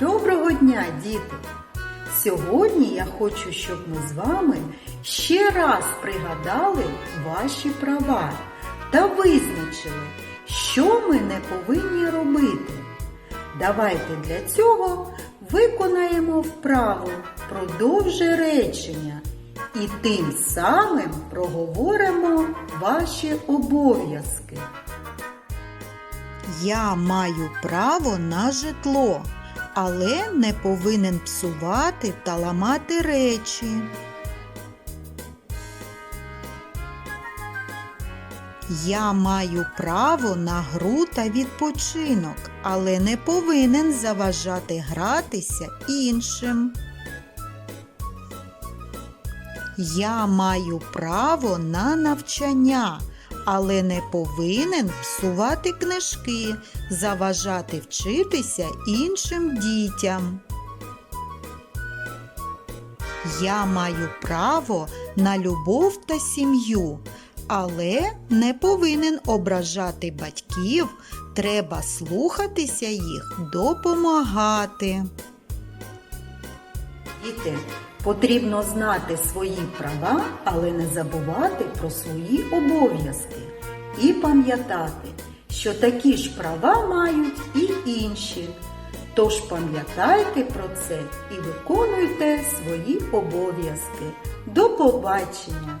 Доброго дня, діти! Сьогодні я хочу, щоб ми з вами ще раз пригадали ваші права та визначили, що ми не повинні робити. Давайте для цього виконаємо вправу продовжи речення і тим самим проговоримо ваші обов'язки. Я маю право на житло, але не повинен псувати та ламати речі. Я маю право на гру та відпочинок, але не повинен заважати гратися іншим. Я маю право на навчання, але не повинен псувати книжки, заважати вчитися іншим дітям. Я маю право на любов та сім'ю, але не повинен ображати батьків, треба слухатися їх, допомагати. Діти, потрібно знати свої права, але не забувати про свої обов'язки. І пам'ятати, що такі ж права мають і інші. Тож пам'ятайте про це і виконуйте свої обов'язки. До побачення!